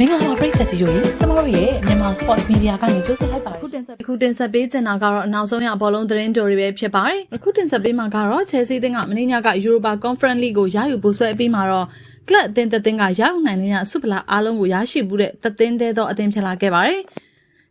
မင်္ဂလာပါပရိသတ်ကြီးတို့ရေကျမတို့ရဲ့မြန်မာ Sport Media ကနေကြိုးစားလိုက်ပါအခုတင်ဆက်အခုတင်ဆက်ပေးချင်တာကတော့အနောက်ဆုံးရဘောလုံးသတင်းတိုတွေပဲဖြစ်ပါတယ်အခုတင်ဆက်ပေးမှာကတော့ Chelsea တင်းကမင်းညက Europa Conference League ကိုရယူဖို့ဆွဲအပြီးမှာတော့ club အသင်းတစ်သင်းကရယူနိုင်တဲ့ဆုဖလားအားလုံးကိုရရှိမှုတဲ့တသင်းသေးသောအသင်းဖြစ်လာခဲ့ပါတယ်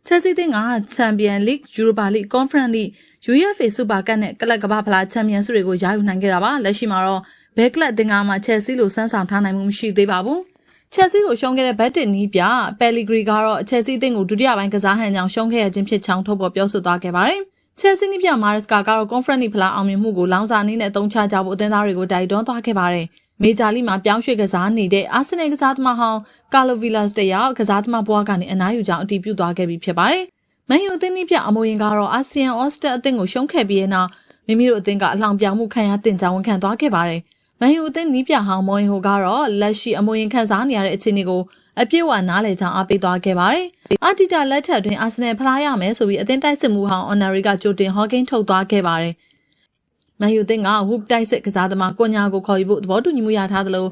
Chelsea တင်းက Champion League, Europa League, Conference League, UEFA Super Cup နဲ့ကလပ်ကမ္ဘာဖလားချန်ပီယံဆုတွေကိုရယူနိုင်ခဲ့တာပါလက်ရှိမှာတော့ဘဲကလပ်အသင်းကမှ Chelsea လိုစမ်းဆောင်ထားနိုင်မှုမရှိသေးပါဘူး ချက်စီကိုရှုံးခဲ့တဲ့ဘတ်တစ်နီးပြပယ်လီဂရီကတော့ချက်စီအသင်းကိုဒုတိယပိုင်းကစားဟန်ကြောင့်ရှုံးခဲ့ရခြင်းဖြစ်ချောင်းထုတ်ပေါ်ပြောဆိုသွားခဲ့ပါတယ်။ချက်စီနီးပြမာရစ်ကာကတော့ conference ဖလားအောင်မြင်မှုကိုလောင်စာအနေနဲ့အသုံးချကြဖို့အသင်းသားတွေကိုတိုက်တွန်းသွားခဲ့ပါတယ်။မေဂျာလိမှာပြောင်းရွှေ့ကစားနေတဲ့အာဆင်နယ်ကစားသမားဟောင်းကာလိုဗီလာစ်တယောက်ကစားသမားဘွားကနေအနားယူကြောင်းအတည်ပြုသွားခဲ့ပြီးဖြစ်ပါတယ်။မန်ယူအသင်းနီးပြအမိုရင်ကတော့အာဆီယံအော့စတာအသင်းကိုရှုံးခဲ့ပြီးတဲ့နောက်မိမိတို့အသင်းကအလောင်ပြောင်မှုခံရတင်ကြောင်းဝန်ခံသွားခဲ့ပါတယ်။ မန်ယူအသင်းနီးပြဟောင်းမော်ရင်ဟိုကတော့လက်ရှိအမွေရင်ခန်းစားနေရတဲ့အခြေအနေကိုအပြည့်အဝနားလည်ကြောင်းအားပေးသွားခဲ့ပါတယ်။အာတီတာလက်ထက်တွင်အာဆင်နယ်ဖလားရမယ်ဆိုပြီးအသင်းတိုက်စစ်မှုဟောင်းအော်နာရီကကြိုတင်ဟော့ကင်းထုတ်သွားခဲ့ပါတယ်။မန်ယူအသင်းကဝုတိုက်စစ်ကစားသမားကိုညာကိုခေါ်ယူဖို့သဘောတူညီမှုရထားသလို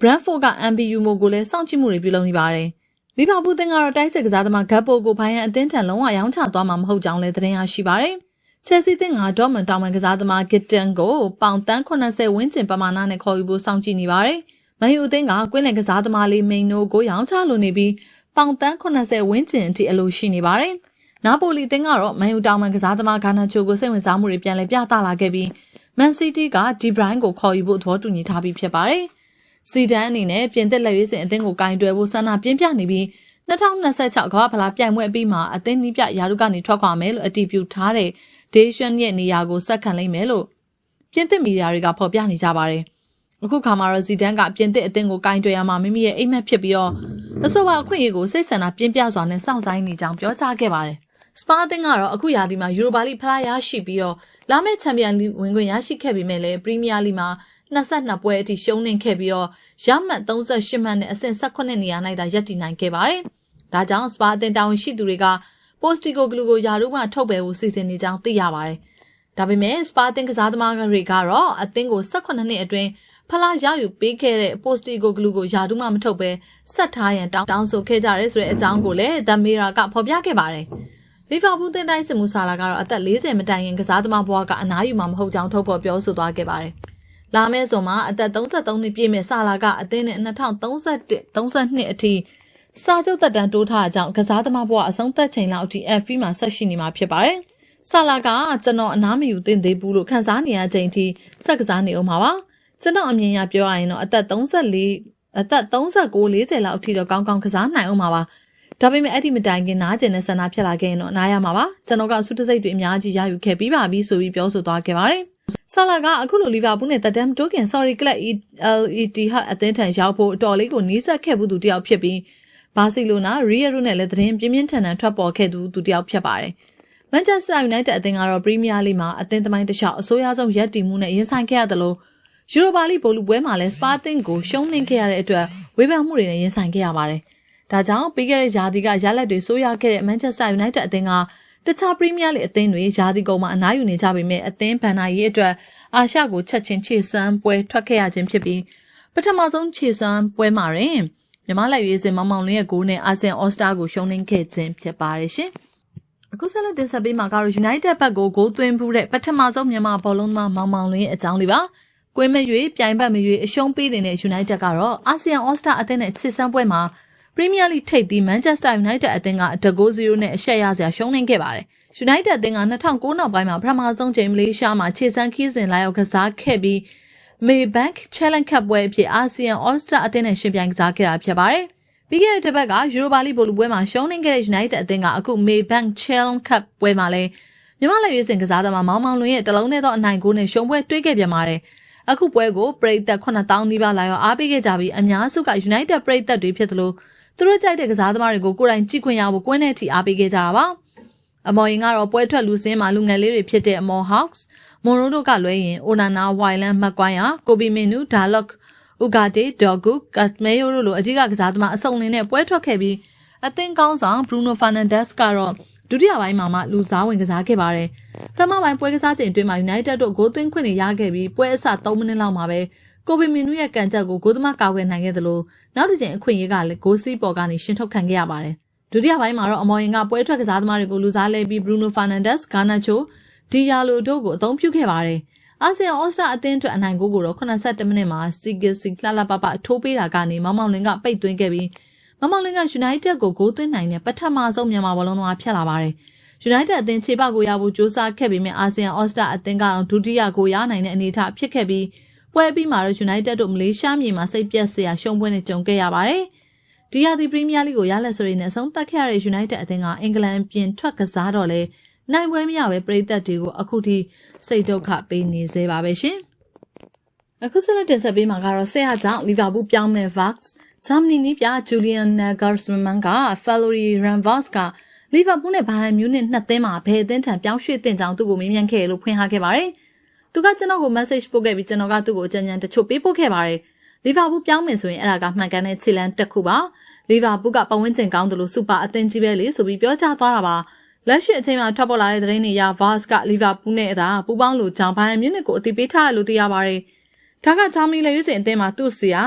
Brentford က MBU မိုကိုလည်းစောင့်ကြည့်မှုတွေပြုလုပ်နေပါတယ်။လီဗာပူးအသင်းကတော့တိုက်စစ်ကစားသမားဂတ်ပိုကိုဖိုင်ရန်အသင်းထံလုံးဝရောင်းချသွားမှာမဟုတ်ကြောင်းလည်းသတင်းရရှိပါတယ်။ ချယ်ဆီတင်ကဒေါမန်တောင်မန်ကစားသမားဂစ်တန်ကိုပေါင်တန်း80ဝန်းကျင်ပမာဏနဲ့ခေါ်ယူဖို့စောင့်ကြည့်နေပါတယ်။မန်ယူအသင်းကကွင်းလယ်ကစားသမားလေးမိန်နိုကိုရောင်းချလိုနေပြီးပေါင်တန်း80ဝန်းကျင်အထိအလိုရှိနေပါတယ်။နာပိုလီအသင်းကတော့မန်ယူတောင်မန်ကစားသမားဂါနာချိုကိုစိတ်ဝင်စားမှုတွေပြန်လည်ပြသလာခဲ့ပြီးမန်စီးတီးကဒီဘရိုင်းကိုခေါ်ယူဖို့သဘောတူညီထားပြီးဖြစ်ပါတယ်။စီဒန်အနေနဲ့ပြင်သစ်လက်ရွေးစင်အသင်းကိုကင်တွယ်ဖို့ဆန္ဒပြင်းပြနေပြီး2026ကမ္ဘာဖလားပြိုင်ပွဲအပြီးမှာအသင်းနီးပြရာထူးကနေထွက်ခွာမယ်လို့အတည်ပြုထားတဲ့ ဒေးရှန်ရဲ့နေရာကိုဆက်ခံလိမ့်မယ်လို့ပြင်သစ်မီဒီယာတွေကဖော်ပြနေကြပါတယ်။အခုခါမှာတော့ဇီဒန်ကပြင်သစ်အသင်းကိုကင်တွယ်ရမှာမိမိရဲ့အိမ်မက်ဖြစ်ပြီးတော့အဆိုပါအခွင့်အရေးကိုစိတ်ဆန္ဒပြင်းပြစွာနဲ့စောင့်ဆိုင်နေကြောင်းပြောကြားခဲ့ပါတယ်။စပါအသင်းကတော့အခုရာသီမှာယူရိုပါလိဖလားရရှိပြီးတော့လာမယ့်ချန်ပီယံလိဝင်ခွင့်ရရှိခဲ့ပေမဲ့လည်းပရီးမီးယားလိမှာ22ပွဲအထိရှုံးနိမ့်ခဲ့ပြီးတော့ရမှတ်38မှတ်နဲ့အဆင့်18နေရာ၌သာရပ်တည်နိုင်ခဲ့ပါတယ်။ဒါကြောင့်စပါအသင်းတာဝန်ရှိသူတွေက ပိုစတီကိုဂလူကိုယာရုမှထုတ်ပယ်ဖို့စီစဉ်နေကြောင်းသိရပါတယ်။ဒါပေမဲ့စပါတင်ကစားသမားတွေကတော့အသင်းကို18နှစ်အတွင်းဖလားရယူပေးခဲ့တဲ့ပိုစတီကိုဂလူကိုယာရုမှမထုတ်ဘဲဆက်ထားရန်တောင်းတောင်းဆိုခဲ့ကြရဲဆိုတဲ့အကြောင်းကိုလည်းဒမီရာကဖော်ပြခဲ့ပါတယ်။လီဗာပူးတင်တိုင်းစင်မူဆာလာကတော့အသက်40မတိုင်ရင်ကစားသမားဘွားကအနားယူမှာမဟုတ်ကြောင်းထုတ်ဖော်ပြောဆိုသွားခဲ့ပါတယ်။လာမယ့်ဆိုမှာအသက်33နှစ်ပြည့်မဲ့ဆာလာကအသင်းနဲ့2031 32အထိ စာချုပ်သက်တမ်းတိုးထားတဲ့အကြောင်းကစားသမားဘဝအဆုံးသက်ချိန်လောက်အထိ FV မှာဆက်ရှိနေမှာဖြစ်ပါတယ်။ဆာလာကကျွန်တော်အနားမယူသင့်သေးဘူးလို့ခန်းစားနေရချိန်ထိဆက်ကစားနေအောင်ပါပါ။ကျွန်တော်အမြင်အရပြောရရင်တော့အသက်34အသက်39 40လောက်အထိတော့ကောင်းကောင်းကစားနိုင်အောင်ပါပါ။ဒါပေမဲ့အဲ့ဒီမတိုင်ခင်နားကျင်တဲ့ဆန္ဒဖြစ်လာခဲ့ရင်တော့နားရမှာပါ။ကျွန်တော်ကဆုတစိတ်တွေအများကြီးရယူခဲ့ပြီးပါပြီဆိုပြီးပြောဆိုသွားခဲ့ပါတယ်။ဆာလာကအခုလိုလီဗာပူးနဲ့တက်တမ်တိုကင် sorry club LED ဟာအသင်းထံရောက်ဖို့အတော်လေးကိုနီးစပ်ခဲ့မှုသူတယောက်ဖြစ်ပြီး ဘာစီလိုနာရီယယ်ရိုနဲ့လည်းသတင်းပြင်းပြင်းထန်ထန်ထွက်ပေါ်ခဲ့သူသူတယောက်ဖြစ်ပါတယ်။မန်ချက်စတာယူနိုက်တက်အသင်းကတော့ပရီးမီးယားလိမှာအသင်းသမိုင်းတစ်လျှောက်အဆိုးအဆုံးရက်တီမှုနဲ့ရင်ဆိုင်ခဲ့ရတယ်လို့ယူရိုပါလိဘိုလူပွဲမှာလည်းစပါတင်ကိုရှုံးနှင်းခဲ့ရတဲ့အတွက်ဝေဖန်မှုတွေနဲ့ရင်ဆိုင်ခဲ့ရပါတယ်။ဒါကြောင့်ပြီးခဲ့တဲ့ရာသီကရလက်တွေဆိုးရခဲ့တဲ့မန်ချက်စတာယူနိုက်တက်အသင်းကတခြားပရီးမီးယားလိအသင်းတွေရာသီကုန်မှာအနားယူနေကြပေမဲ့အသင်းဗန်နာရေးအတွက်အာရှကိုချက်ချင်းခြေစမ်းပွဲထွက်ခဲ့ရခြင်းဖြစ်ပြီးပထမဆုံးခြေစမ်းပွဲမှာတွင် မြမလိုက်ရေးစင်မောင်မောင်လင်းရဲ့ဂိုးနဲ့အာဆင်အော်စတာကိုရှုံးနိမ့်ခဲ့ခြင်းဖြစ်ပါတယ်ရှင်။အခုဆက်လက်တင်ဆက်ပေးမှာကတော့ United ဘက်ကိုဂိုးသွင်းမှုတဲ့ပထမဆုံးမြန်မာဘောလုံးသမားမောင်မောင်လင်းရဲ့အကြောင်းလေးပါ။ကွင်းမရွေပြိုင်ဘက်မရွေအရှုံးပေးနေတဲ့ United ကတော့အာဆီယံအော်စတာအသင်းနဲ့ချစ်စမ်းပွဲမှာ Premier League ထိပ်သီး Manchester United အသင်းကတကိုး0နဲ့အရှက်ရစရာရှုံးနိမ့်ခဲ့ပါတယ်။ United အသင်းက2009နောက်ပိုင်းမှာပထမဆုံးချိန်မလေးရှားမှာခြေစမ်းခီးစဉ်လာရောက်ကစားခဲ့ပြီး Maybank Challenge Cup ပွဲအဖြစ်အာဆီယံ All-Star အသင်းနဲ့ရှင်ပြိုင်ကစားခဲ့တာဖြစ်ပါတယ်။ပြီးခဲ့တဲ့တစ်ပတ်ကယူရိုပါလိဘိုလူပွဲမှာရှုံးနိမ့်ခဲ့တဲ့ United အသင်းကအခု Maybank Challenge Cup ပွဲမှာလည်းမြန်မာလက်ရွေးစင်ကစားသမားမောင်မောင်လွင်ရဲ့တလုံးနဲ့သောအနိုင်ဂိုးနဲ့ရှုံးပွဲတွေးခဲ့ပြန်ပါတယ်။အခုပွဲကိုပရိသတ်9000နီးပါးလာရောက်အားပေးခဲ့ကြပြီးအများစုက United ပရိသတ်တွေဖြစ်သလိုသူတို့ကြိုက်တဲ့ကစားသမားတွေကိုကိုယ်တိုင်ကြည့်ခွင့်ရဖို့ကွင်းထဲထိအားပေးခဲ့ကြတာပါ။အမော်ရင်ကတော့ပွဲထွက်လူစင်းမှာလူငယ်လေးတွေဖြစ်တဲ့အမော် Hawks မွန်ရိုဒိုကလွဲရင်အိုနာနာဝိုင်လန်မက်ကွိုင်းယာကိုဘီမင်နူဒါလော့ဥဂါတေဒေါ်ဂူကတ်မေယိုတို့လိုအကြီးကကစားသမားအစုံလင်းနဲ့ပွဲထွက်ခဲ့ပြီးအသင်းကောင်းဆောင်ဘရူနိုဖာနန်ဒက်စ်ကတော့ဒုတိယပိုင်းမှာမှလူစားဝင်ကစားခဲ့ပါတယ်။ပထမပိုင်းပွဲကစားချိန်အတွင်းမှာ United တို့ဂိုးသွင်းခွင့်တွေရခဲ့ပြီးပွဲအစ3မိနစ်လောက်မှာပဲကိုဗစ်မီနူရဲ့ကန်ချက်ကိုဂိုးသမားကာကွယ်နိုင်ခဲ့တယ်လို့နောက်တစ်ချိန်အခွင့်အရေးကလည်းဂိုးစီးပေါ်ကနေရှင်းထုတ်ခံခဲ့ရပါတယ်ဒုတိယပိုင်းမှာတော့အမော်ရင်ကပွဲထွက်ကစားသမားတွေကိုလူစားလဲပြီး Bruno Fernandes, Garnacho, Diallo တို့ကိုအသုံးပြုခဲ့ပါတယ်အာဆီယံဩစတြာအသင်းအတွက်အနိုင်ဂိုးကိုတော့82မိနစ်မှာ Sigisi လှလှပပထိုးပေးတာကနေမောင်မောင်လင်းကပိတ်သွင်းခဲ့ပြီးမောင်မောင်လင်းက United ကိုဂိုးသွင်းနိုင်တဲ့ပထမဆုံးမြန်မာဘောလုံးသမားဖြစ်လာပါတယ်။ United အသင်းခြေပကိုရဖို့ကြိုးစားခဲ့ပေမဲ့အာဆီယံဩစတြာအသင်းကတော့ဒုတိယကိုရနိုင်တဲ့အနေအထားဖြစ်ခဲ့ပြီးပွဲပြီးမှာတော့ United တို့မလေးရှားမြေမှာစိတ်ပြက်စရာရှုံးပွဲနဲ့ကြုံခဲ့ရပါတယ်။ဒီယာဒီပရီးမီးယားလိကိုရလက်စရီနဲ့အဆုံးသတ်ခဲ့ရတဲ့ United အသင်းကအင်္ဂလန်ပြင်ထွက်ကစားတော့လေ နိုင်ပွဲမရပဲပြည်သက်တွေကိုအခုထိစိတ်ဒုက္ခပေးနေသေးပါပဲရှင်။အခုဆက်လက်တင်ဆက်ပေးမှာကတော့ဆရာကြောင့်လီဗာပူးပြောင်းမဲ့ Vax ဂျာမနီနီးပြဂျူလီယန်နာဂါစမန်ကဖယ်လိုရီရန်ဗတ်ကလီဗာပူးနဲ့ဘိုင်ယန်မြူးနစ်နှစ်သင်းမှာဘယ်အသင်းထံပြောင်းရွှေ့တင်ကြောင်းသူ့ကိုမေးမြန်းခဲ့လို့ဖွင့်ထားခဲ့ပါတယ်။သူကကျွန်တော်ကို message ပို့ခဲ့ပြီးကျွန်တော်ကသူ့ကိုအကြံဉာဏ်တချို့ပေးပို့ခဲ့ပါတယ်။လီဗာပူးပြောင်းမယ်ဆိုရင်အဲ့ဒါကမှန်ကန်တဲ့ခြေလှမ်းတစ်ခုပါ။လီဗာပူးကပတ်ဝန်းကျင်ကောင်းတယ်လို့စူပါအသင်းကြီးပဲလေဆိုပြီးပြောကြားသွားတာပါ။ လက်ရှိအချိန်မှာထွက်ပေါ်လာတဲ့သတင်းတွေအရ Vars ကလီဗာပူးနဲ့အသာပူပေါင်းလို့ဂျောင်ဘိုင်ယန်မြူးနစ်ကိုအတိပေးထားတယ်လို့သိရပါတယ်။ဒါကဂျာမနီလေရွေးစင်အသင်းမှာသူ့ဆရာ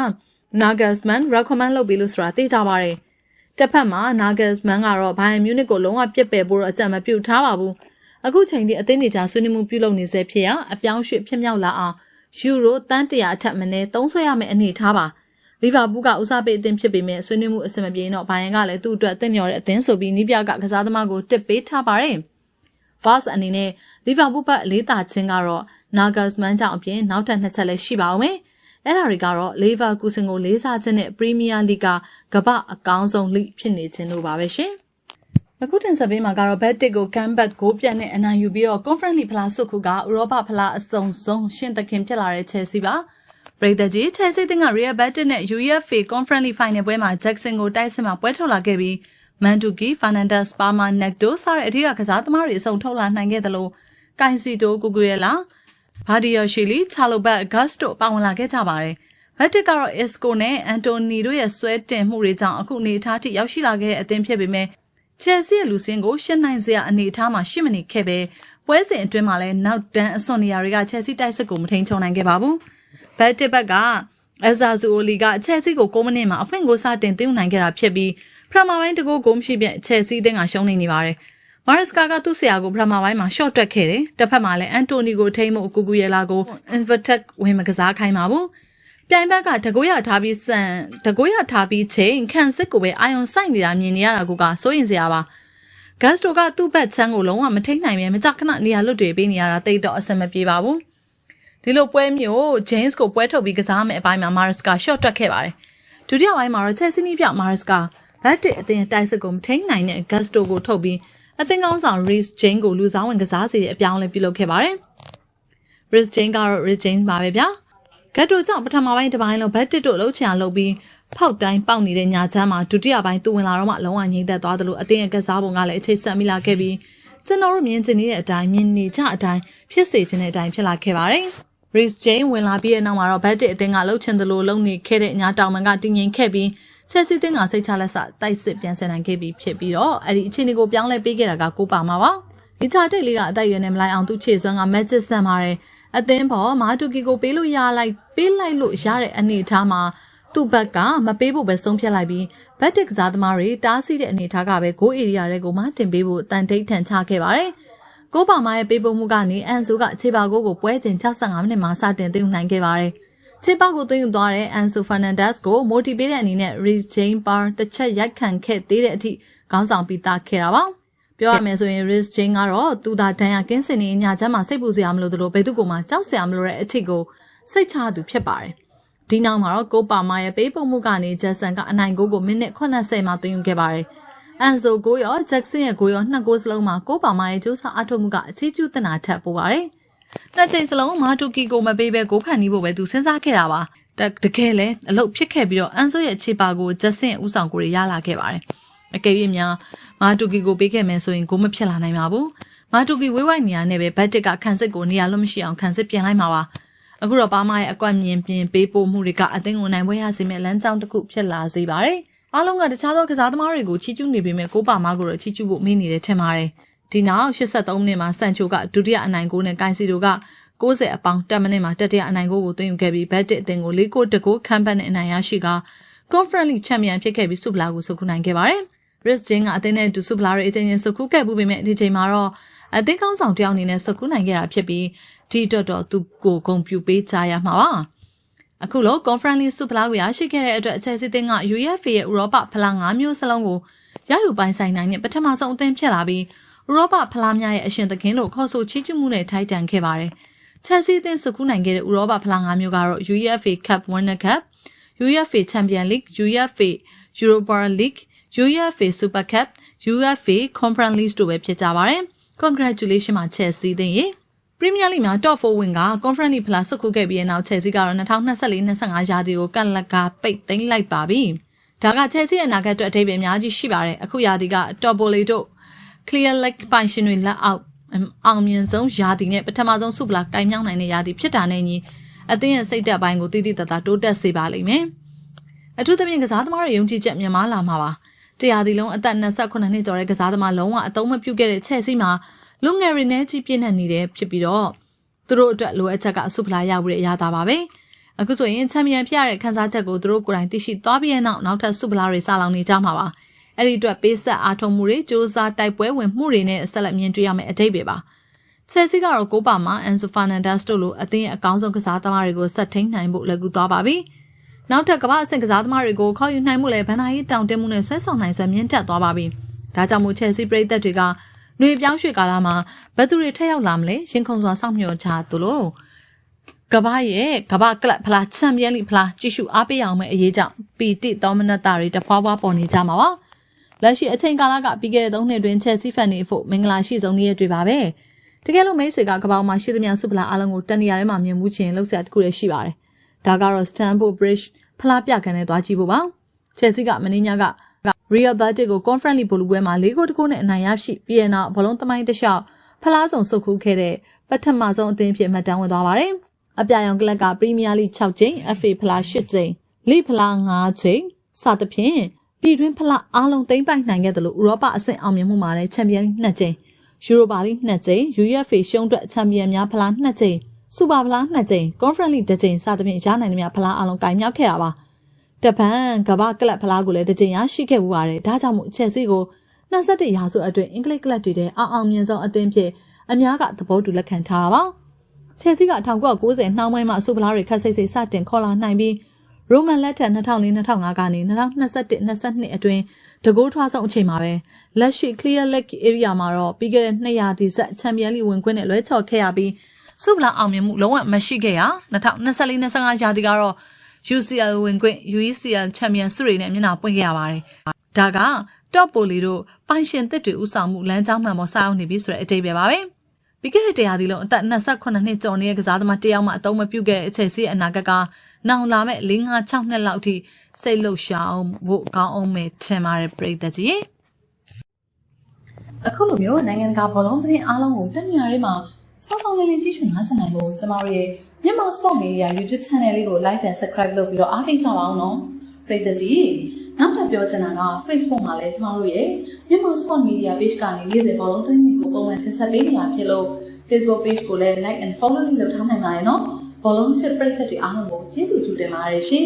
Nagelsmann recommend လုပ်ပြီးလို့ဆိုတာသိကြပါတယ်။တစ်ဖက်မှာ Nagelsmann ကတော့ Bayern Munich ကိုလုံးဝပြစ်ပယ်ဖို့တော့အကြံမပြုထားပါဘူး။အခုချိန်ထိအသင်းတွေကြားဆွေးနွေးမှုပြုလုပ်နေဆဲဖြစ်ရာအပြောင်းရွှေ့ဖြစ်မြောက်လာအောင်ယူရိုတန်းတရာအထက်မနည်းသုံးဆွဲရမယ့်အနေထားပါ။ လီဗာပူးကဦးစားပေးအသင်းဖြစ်ပေမဲ့ဆွေးနွေးမှုအဆင်မပြေတော့ဘိုင်ယန်ကလည်းသူ့အတွက်အသင့်လျော်တဲ့အသင်းဆိုပြီးနီးပြကကစားသမားကိုတစ်ပေးထားပါတယ်။ Vars အနေနဲ့လီဗာပူးဘက်လေးတာချင်းကတော့ Nagelsmann ကြောင့်အပြင်နောက်ထပ်နှစ်ချက်လည်းရှိပါဦးမယ်။အဲ့ဒါတွေကတော့လေဗာကူဆင်ကိုလေးစားခြင်းနဲ့ပရီးမီးယားလိဂ်ကကမ္ဘာအကောင်းဆုံးလိဖြစ်နေခြင်းတို့ပါပဲရှင်။အခုတင်ဆက်ပေးမှာကတော့ Betis ကို comeback ကိုပြန်နဲ့အနိုင်ယူပြီးတော့ Conference League ဖလားဆုခုကဥရောပဖလားအစုံဆုံးရှင်းသခင်ဖြစ်လာတဲ့ Chelsea ပါ။ ပရိသတ်ကြီး Chelsea တင်က Real Betis နဲ့ UEFA Conference League Final ပွဲမှာ Jackson ကိုတိုက်စစ်မှာပွဲထုတ်လာခဲ့ပြီး Manduki, Fernandes, Palma, Necto စတဲ့အထက်ကကစားသမားတွေအစုံထုတ်လာနိုင်ခဲ့တယ်လို့ Kaisito, Cucurella ဘာဒီယောရှီလီချာလိုဘတ်ဂတ်တို့ပါဝင်လာခဲ့ကြပါတယ်။ဘတ်တစ်ကတော့ Isco နဲ့ Anthony တို့ရဲ့ဆွဲတင်မှုတွေကြောင့်အခုအနေအထားထိရောက်ရှိလာခဲ့တဲ့အသင်းဖြစ်ပေမဲ့ Chelsea ရဲ့လူစင်းကိုရှင်းနိုင်စရာအနေအထားမှာရှိမနေခဲ့ပဲပွဲစဉ်အတွင်းမှာလည်းနောက်တန်းအစွန်နေရာတွေက Chelsea တိုက်စစ်ကိုမထိန်ချုံနိုင်ခဲ့ပါဘူး။ ဘတ်တစ်ဘက်က Ezazuoli က Chelsea ကို9မိနစ်မှာအဖွင့်ကိုစတင်သွင်းနိုင်ခဲ့တာဖြစ်ပြီးပထမပိုင်းတကူဂိုးမရှိပြ Chelsea အသင်းကရှုံးနေနေပါတယ်။မာရစကာကသူ့ဆရာကိုပထမပိုင်းမှာ short တက်ခဲ့တယ်။တစ်ဖက်မှာလည်းအန်တိုနီကိုထိမ့်မှုကူကူရဲလာကို Invertech ဝင်မကစားခိုင်းပါဘူး။ပြိုင်ဘက်ကတကိုးရထားပြီးစံတကိုးရထားပြီးချိန်ခန့်စစ်ကိုပဲအာယုံဆိုင်နေတာမြင်နေရတာကစိုးရင်စရာပါ။ဂတ်စတိုကသူ့ဘက်ချမ်းကိုလုံးဝမထိန်နိုင်ပဲမကြခဏနေရာလွတ်တွေပေးနေရတာတိတ်တော့အဆင်မပြေပါဘူး။ ဒီလိုပွဲမျိုး James ကိုပွဲထုတ်ပြီးကစားမယ်အပိုင်းမှာ Mariska short တက်ခဲ့ပါတယ်။ဒုတိယပိုင်းမှာတော့ Chelsea နီးပြ Mariska ဘတ်တစ်အသင်းတိုက်စစ်ကိုမထိန်နိုင်တဲ့ Gusto ကိုထုတ်ပြီးအသင်းကောင်းဆောင် Reece James ကိုလူစားဝင်ကစားစေတဲ့အပြောင်းလဲပြုလုပ်ခဲ့ပါတယ်။ Reece James ကတော့ Reece James ပါပဲဗျာ။ဂတ်တိုကြောင့်ပထမပိုင်းတစ်ပိုင်းလုံးဘတ်တစ်တို့လှုပ်ချင်အောင်လုပ်ပြီးဖောက်တိုင်းပေါက်နေတဲ့ညာချမ်းမှာဒုတိယပိုင်းသူဝင်လာတော့မှလုံးဝငြိမ့်သက်သွားတယ်လို့အသင်းရဲ့ကစားပုံကလည်းအခြေဆက်မိလာခဲ့ပြီးကျွန်တော်တို့မြင်ချင်နေတဲ့အတိုင်းမြင်နေကြအတိုင်းဖြစ်စေချင်တဲ့အတိုင်းဖြစ်လာခဲ့ပါတယ်။ Reece James ဝင်လာပြီးတဲ့နောက်မှာတော့ဘတ်တစ်အသင်းကလှုပ်ချင်တယ်လို့လုပ်နေခဲ့တဲ့ညာတောင်မန်ကတည်ငြိမ်ခဲ့ပြီးချက်စီတင်းကစိတ်ချလက်စတိုက်စစ်ပြန်ဆင်နိုင်ခဲ့ပြီးဖြစ်ပြီးတော့အဲ့ဒီအခြေအနေကိုပြောင်းလဲပေးခဲ့တာကကိုပါမှာပါဒီချာတိတ်လေးကအသက်အရွယ်နဲ့မလိုက်အောင်သူ့ခြေစွမ်းကမက်ဂျစ်ဆန်ပါတယ်အသင်းပေါ်မာတူကီကိုပေးလို့ရလိုက်ပေးလိုက်လို့ရတဲ့အနေအထားမှာသူ့ဘက်ကမပေးဖို့ပဲဆုံးဖြတ်လိုက်ပြီးဘတ်တစ်ကစားသမားတွေတားဆီးတဲ့အနေအထားကပဲဂိုးအေရီယာတွေကိုမှတင်ပေးဖို့တန်တိတ်ထန်ချခဲ့ပါတယ် ကိုပါမာရဲ့ပေးပို့မှုကနေအန်ဆိုကခြေပါကိုကိုပွဲချိန်65မိနစ်မှာစတင်သိမ်းနိုင်ခဲ့ပါတယ်။ချစ်ပောက်ကိုသွင်းယူသွားတဲ့ Anso Fernandez ကို motivate တဲ့အနေနဲ့ Reece James Bar တစ်ချက်ရိုက်ခံခဲ့သေးတဲ့အထိခေါင်းဆောင်ပြီးသားခဲ့တာပါပြောရမယ်ဆိုရင် Reece James ကတော့သူသာဒဏ်ရာကင်းစင်နေညချမ်းမှာစိတ်ပူစရာမလိုသလိုဘယ်သူ့ကိုမှကြောက်စရာမလိုတဲ့အထိကိုစိတ်ချသူဖြစ်ပါတယ်ဒီနောက်မှာတော့ကိုပါမာရဲ့ပေးပုံမှုကနေဂျက်ဆန်ကအနိုင်ကိုကိုမိနစ်80မှာသွင်းယူခဲ့ပါတယ် အန်ဆိုကိုရောဂျက်ဆန်ရဲ့ကိုရောနှစ်ကိုစလုံးမှာကိုပါမာရဲ့ကြိုးစားအထောက်မှုကအချီးကျူးတနာထပ်ပို့ပါတယ်နှစ်ချိန်စလုံးမာတူကီကိုမပေးဘဲကိုဖန်နီးဖို့ပဲသူစဉ်းစားခဲ့တာပါတကယ်လဲအလုပ်ဖြစ်ခဲ့ပြီးတော့အန်ဆိုရဲ့ခြေပါကိုဂျက်ဆင့်ဥဆောင်ကိုရလာခဲ့ပါတယ်အကယ်၍များမာတူကီကိုပေးခဲ့မယ်ဆိုရင်ကိုမဖြစ်လာနိုင်ပါဘူးမာတူကီဝေးဝိုက်နေရနဲ့ပဲဘတ်တစ်ကခန်းစစ်ကိုနေရာလုံးမရှိအောင်ခန်းစစ်ပြင်လိုက်မှာပါအခုတော့ပါမရဲ့အကွက်မြင်ပြင်ပေးပို့မှုတွေကအသင်းကိုနိုင်ပွဲရစေမယ့်လမ်းကြောင်းတစ်ခုဖြစ်လာစေပါတယ် အားလုံးကတခြားသောကစားသမားတွေကိုချီးကျူးနေပေမဲ့ကိုပါမကိုတော့ချီးကျူးဖို့မေးနေတယ်ထင်ပါတယ်ဒီနောက်83မိနစ်မှာစန်ချိုကဒုတိယအနိုင်ကိုနဲ့ကိုင်စီတိုက60အပေါင်း10မိနစ်မှာတတိယအနိုင်ကိုကိုသွင်းယူခဲ့ပြီးဘတ်တစ်အသင်းကို၄ကိုတကိုခမ်းပတ်နဲ့အနိုင်ရရှိက Conference League Champion ဖြစ်ခဲ့ပြီးဆုဖလားကိုဆုခုနိုင်ခဲ့ပါတယ်။ Rich Jin ကအသင်းနဲ့အတူဆုဖလားရဲ့အချိန်ချင်းဆုခုခဲ့မှုပေမဲ့ဒီချိန်မှာတော့အသင်းကောင်းဆောင်တယောက်အနေနဲ့ဆုခုနိုင်ခဲ့တာဖြစ်ပြီးဒီတော့တော့သူကိုဂုံပြူပေးကြရမှာပါ။ အခုလို Conference League ဆုဖလားကိုရရှိခဲ့တဲ့အတွက် Chelsea သင်းက UEFA ရဲ့ဥရောပဖလား၅မျိုးစလုံးကိုရယူပိုင်ဆိုင်နိုင်တဲ့ပထမဆုံးအသင်းဖြစ်လာပြီးဥရောပဖလားများရဲ့အရှင်သခင်လို့ခေါ်ဆိုချီးကျူးမှုနဲ့ထိုက်တန်ခဲ့ပါတယ်။ Chelsea သင်းဆုခုနိုင်ခဲ့တဲ့ဥရောပဖလား၅မျိုးကတော့ UEFA Cup Winner Cup, UEFA Champions League, UEFA Europa League, UEFA Super Cup, UEFA Conference League တို့ပဲဖြစ်ကြပါတယ်။ Congratulations ပါ Chelsea သင်းရေ။ Premier League မှာ Top 4 win က Conference League ဖလားဆုခုခဲ့ပြီးတဲ့နောက် Chelsea ကတော့2024-25ရာသီကိုကန့်လန့်ကာပိတ်သိမ်းလိုက်ပါပြီ။ဒါက Chelsea ရဲ့အနာဂတ်အတွက်အထိပ္ပယ်အများကြီးရှိပါတယ်။အခုရာသီက Top 4လေးတို့ Clear Lake ပိုင်ရှင်တွေလက်အောက်အောင်မြင်ဆုံးရာသီနဲ့ပထမဆုံးဆုပလာကင်မြောင်းနိုင်တဲ့ရာသီဖြစ်တာနဲ့ညီအသင်းရဲ့စိတ်သက်ပိုင်းကိုတည်တည်တတ်တာတိုးတက်စေပါလိမ့်မယ်။အထူးသဖြင့်ကစားသမားတွေယုံကြည်ချက်မြင့်မားလာမှာပါ။တရားဒီလုံးအသက်28နှစ်ကျော်တဲ့ကစားသမားလုံးဝအသုံးမပြုခဲ့တဲ့ချက်စီမှာ လူငယ်တွေနဲ့ကြီးပြည့်နေနေတဲ့ဖြစ်ပြီးတော့သူတို့အတွက်လိုအပ်ချက်ကဆုဖလားရဖို့ရရတာပါပဲ။အခုဆိုရင်ချန်ပီယံဖြစ်ရတဲ့ခန်းစားချက်ကိုသူတို့ကိုယ်တိုင်သိရှိသွားပြီးတဲ့နောက်နောက်ထပ်ဆုဖလားတွေစလောင်နေကြမှာပါ။အဲ့ဒီအတွက်ပေးဆက်အားထုတ်မှုတွေစ조사တိုက်ပွဲဝင်မှုတွေနဲ့ဆက်လက်မြင်တွေ့ရမယ့်အတိတ်ပဲပါ။ချက်စီကတော့ကိုပါမှာအန်ဆိုဖာနန်ဒက်စ်တို့လိုအသင်းရဲ့အကောင်းဆုံးကစားသမားတွေကိုဆက်ထိန်နိုင်ဖို့လက်ကူသွားပါပြီ။နောက်ထပ်ကမ္ဘာအဆင့်ကစားသမားတွေကိုခေါ်ယူနိုင်မှုလည်းဗန်နာရေးတောင်တင်းမှုနဲ့ဆွဲဆောင်နိုင်စွမ်းမြင့်တက်သွားပါပြီ။ဒါကြောင့်မို့ချက်စီပရိသတ်တွေက ຫນွေပြောင်းရွှေ့ကာလမှာဘယ်သူတွေထက်ရောက်လာမလဲရင်ခုန်စွာစောင့်မျှော်ချသူလို့ကမ္ဘာရဲ့ကမ္ဘာကလပ်ဖလားချန်ပီယံလိဖလားကြည့်ရှုအားပေးအောင်မဲ့အရေးကြောင့်ပီတိသောမနတာတွေတဖွာဖွာပေါ်နေကြမှာပါလက်ရှိအချိန်ကာလကပြီးခဲ့တဲ့၃နှစ်တွင်ချက်စီဖန်နေဖို့မင်္ဂလာရှိဆုံးနေ့တွေပါပဲတကယ်လို့မိတ်ဆွေကကမ္ဘာမှာရှိသမျှဆုဖလားအလုံးကိုတန်နေရာထဲမှာမြင်မှုချင်းလှုပ်ရှားတစ်ခုလည်းရှိပါတယ်ဒါကတော့ Stamford Bridge ဖလားပြကန်နဲ့သွားကြည့်ဖို့ပါချက်စီကမင်းညာက Real Baltic ကို Conference League ဘောလုံးပွဲမှာ၄ဂိုးတကိုးနဲ့အနိုင်ရရှိပြီးတဲ့နောက်ဘောလုံးသမိုင်းတစ်လျှောက်ဖလားဆောင်ဆုတ်ခူးခဲ့တဲ့ပထမဆုံးအသင်းဖြစ်မှတ်တမ်းဝင်သွားပါတယ်။အပြာရောင်ကလပ်က Premier League 6ကြိမ် FA ဖလား8ကြိမ်လိဖလား9ကြိမ်စသဖြင့်ပြည်တွင်းဖလားအားလုံးသိမ်းပိုက်နိုင်ခဲ့တယ်လို့ဥရောပအဆင့်အောင်မြင်မှုမှာလည်းချန်ပီယံ2ကြိမ်ယူရိုပါလိ2ကြိမ် UEFA ရှုံးအတွက်ချန်ပီယံများဖလား2ကြိမ်စူပါဖလား2ကြိမ် Conference League 2ကြိမ်စသဖြင့်ရနိုင်တဲ့များဖလားအားလုံးကင်မြောက်ခဲ့တာပါ။ တပန်ကမ္ဘာကလပ်ဖလားကိုလည်းတစ်ကြိမ်ရရှိခဲ့မှုပါတယ်ဒါကြောင့်မို့ချက်စီကို21ရာစုအတွင်းအင်္ဂလိပ်ကလပ်တွေထဲအောင်အောင်မြင်ဆုံးအသင်းဖြစ်အများကသဘောတူလက်ခံထားတာပါချက်စီက1990နှောင်းပိုင်းမှာအဆိုဖလားတွေခက်စိတ်စိတ်စတင်ခေါ်လာနိုင်ပြီးရိုမန်လက်ထက်2004-2005ကနေ2021-22အတွင်းတကိုးထွားဆုံးအချိန်မှာပဲလက်ရှိ Clear Lake Area မှာတော့ပြီးခဲ့တဲ့200ဒီဆက်ချန်ပီယံလိဝင်ခွင့်နဲ့လွဲချော်ခဲ့ရပြီးစုဖလားအောင်မြင်မှုလုံးဝမရှိခဲ့ရ2024-25ရာသီကတော့ UCL ဝင်ခွင့် UECL Champion ဆုတွေနဲ့မျက်နှာပွင့်ခဲ့ရပါတယ်။ဒါက Top ပိုလီတို့ပိုင်ရှင်သစ်တွေဥဆောင်မှုလမ်းကြောင်းမှန်ပေါ်စောင်းနေပြီဆိုတဲ့အတိတ်ပဲပါပဲ။ပြီးခဲ့တဲ့တရားဒီလုံးအသက်28နှစ်ကျော်နေတဲ့ကစားသမားတယောက်မှအသုံးမပြုခဲ့တဲ့အချိန်စီအနာဂတ်ကနောင်လာမဲ့4 5 6နှစ်လောက်ထိစိတ်လှုပ်ရှားအောင်ဖို့ကောင်းအောင်မဲ့ထင်ပါတယ်ပြိတ္တကြီး။အခုလိုမျိုးနိုင်ငံတကာဘောလုံးသတင်းအားလုံးကိုတက်နေရာတွေမှာ စောစောလေးလေးကြည့်ရှုနားဆင်နိုင်ဖို့ကျမတို့ရဲ့မြန်မာ Sport Media YouTube Channel လေးကို Like and Subscribe လုပ်ပြီးတော့အားပေးကြပါအောင်နော်ပရိသတ်ကြီးနောက်ထပ်ပြောချင်တာက Facebook မှာလည်းကျမတို့ရဲ့မြန်မာ Sport Media Page ကနေနေ့စဉ်ဘောလုံးသတင်းတွေကိုပုံမှန်တင်ဆက်ပေးနေတာဖြစ်လို့ Facebook Page ကိုလည်း Like and Follow လုပ်ထားနိုင်ပါတယ်နော်ဘောလုံးချစ်ပရိသတ်တွေအားလုံးကိုကျေးဇူးတင်ပါတယ်ရှင်